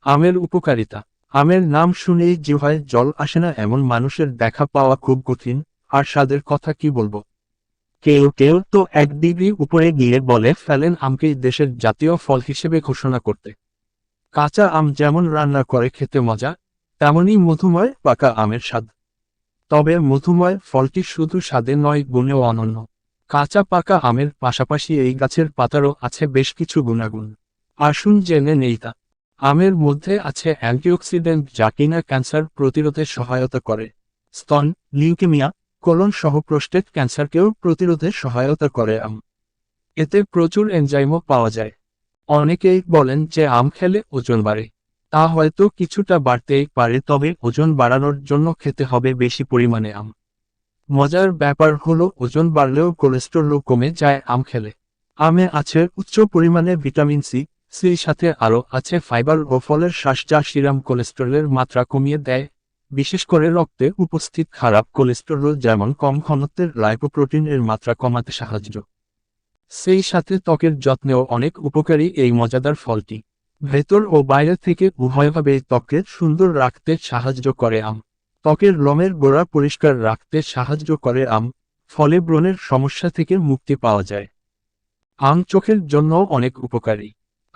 আমের উপকারিতা। আমের নাম শুনেই জিহ্বায় জল আসে না, এমন মানুষের দেখা পাওয়া খুব কঠিন। আর স্বাদের কথা কি বলব? কেউ কেউ তো এক ডিগ্রি উপরে গিয়ে বলে, ফেলেন আমকে দেশের জাতীয় ফল হিসেবে ঘোষণা করতে। কাঁচা আম যেমন রান্না করে খেতে মজা, তেমনই মধুময় পাকা আমের স্বাদ। তবে মধুময় ফলটি শুধু স্বাদে নয়, গুণেও অনন্য। কাঁচা পাকা আমের পাশাপাশি এই গাছের পাতারও আছে বেশ কিছু গুণাগুণ। আসুন জেনে নেই তা। আমের মধ্যে আছে অ্যান্টিঅক্সিডেন্ট যা কিনা ক্যান্সার প্রতিরোধে সহায়তা করে। স্তন, লিউকেমিয়া, কোলন সহ প্রোস্টেট ক্যান্সারকেও প্রতিরোধে সহায়তা করে আম। এতে প্রচুর এনজাইমও পাওয়া যায়। অনেকেই বলেন যে আম খেলে ওজন বাড়ে। তা হয়তো কিছুটা বাড়তেই পারে, তবে ওজন বাড়ানোর জন্য খেতে হবে বেশি পরিমাণে আম। মজার ব্যাপার হলো ওজন বাড়লেও কোলেস্টেরলও কমে যায় আম খেলে। আমে আছে উচ্চ পরিমাণে ভিটামিন সি সির সাথে আরও আছে ফাইবার ও ফলের শ্বাস যা সিরাম কোলেস্টেরলের মাত্রা কমিয়ে দেয়। বিশেষ করে রক্তে উপস্থিত খারাপ কোলেস্টেরল যেমন কম ঘনত্বের লাইপোপ্রোটিনের মাত্রা কমাতে সাহায্য। সেই সাথে ত্বকের যত্নেও অনেক উপকারী এই মজাদার ফলটি। ভেতর ও বাইরে থেকে উভয়ভাবে ত্বকে সুন্দর রাখতে সাহায্য করে আম। ত্বকের লোমের গোড়া পরিষ্কার রাখতে সাহায্য করে আম, ফলে ব্রণের সমস্যা থেকে মুক্তি পাওয়া যায়। আম চোখের জন্য অনেক উপকারী।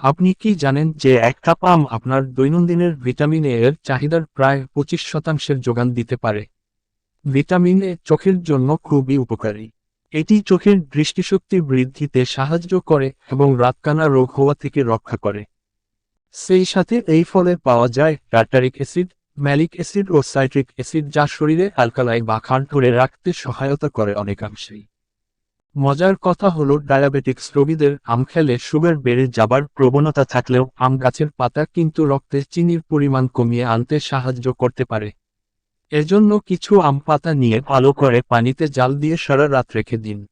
আপনি কি জানেন যে এক কাপ আম আপনার দৈনন্দিনের ভিটামিন এ এর চাহিদার প্রায় পঁচিশ শতাংশের যোগান দিতে পারে? ভিটামিন এ চোখের জন্য খুবই উপকারী। এটি চোখের দৃষ্টিশক্তি বৃদ্ধিতে সাহায্য করে এবং রাতকানা রোগ হওয়া থেকে রক্ষা করে। সেই সাথে এই ফলে পাওয়া যায় টার্টারিক অ্যাসিড, ম্যালিক অ্যাসিড ও সাইট্রিক অ্যাসিড যা শরীরে অ্যালকালাই বা খান ধরে রাখতে সহায়তা করে অনেকাংশেই। মজার কথা হলো ডায়াবেটিক্স রোগীদের আম খেলে সুগার বেড়ে যাবার প্রবণতা থাকলেও আম গাছের পাতা কিন্তু রক্তে চিনির পরিমাণ কমিয়ে আনতে সাহায্য করতে পারে। এজন্য কিছু আম পাতা নিয়ে ভালো করে পানিতে জাল দিয়ে সারা রাত রেখে দিন।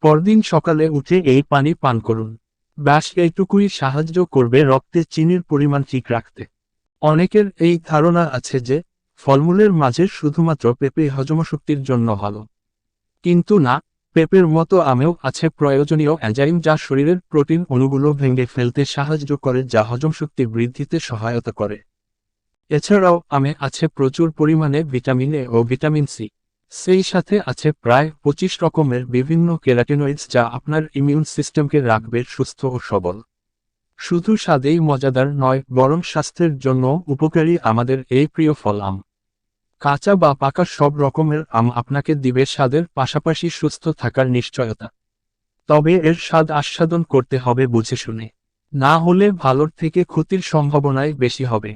পরদিন সকালে উঠে এই পানি পান করুন। ব্যাস, এইটুকুই সাহায্য করবে রক্তে চিনির পরিমাণ ঠিক রাখতে। অনেকের এই ধারণা আছে যে, ফলমূলের মাঝে শুধুমাত্র পেঁপে হজমশক্তির জন্য ভালো। কিন্তু না পেঁপের মতো আমেও আছে প্রয়োজনীয় অ্যাঞ্জাইম যা শরীরের প্রোটিন অণুগুলো ভেঙে ফেলতে সাহায্য করে, যা হজম শক্তি বৃদ্ধিতে সহায়তা করে। এছাড়াও আমে আছে প্রচুর পরিমাণে ভিটামিন এ ও ভিটামিন সি। সেই সাথে আছে প্রায় পঁচিশ রকমের বিভিন্ন কেরাটিনয়েডস যা আপনার ইমিউন সিস্টেমকে রাখবে সুস্থ ও সবল। শুধু স্বাদেই মজাদার নয়, বরং স্বাস্থ্যের জন্য উপকারী আমাদের এই প্রিয় ফল আম। কাঁচা বা পাকা সব রকমের আম আপনাকে দিবে স্বাদের পাশাপাশি সুস্থ থাকার নিশ্চয়তা। তবে এর স্বাদ আস্বাদন করতে হবে বুঝে শুনে। না হলে ভালোর থেকে ক্ষতির সম্ভাবনায় বেশি হবে।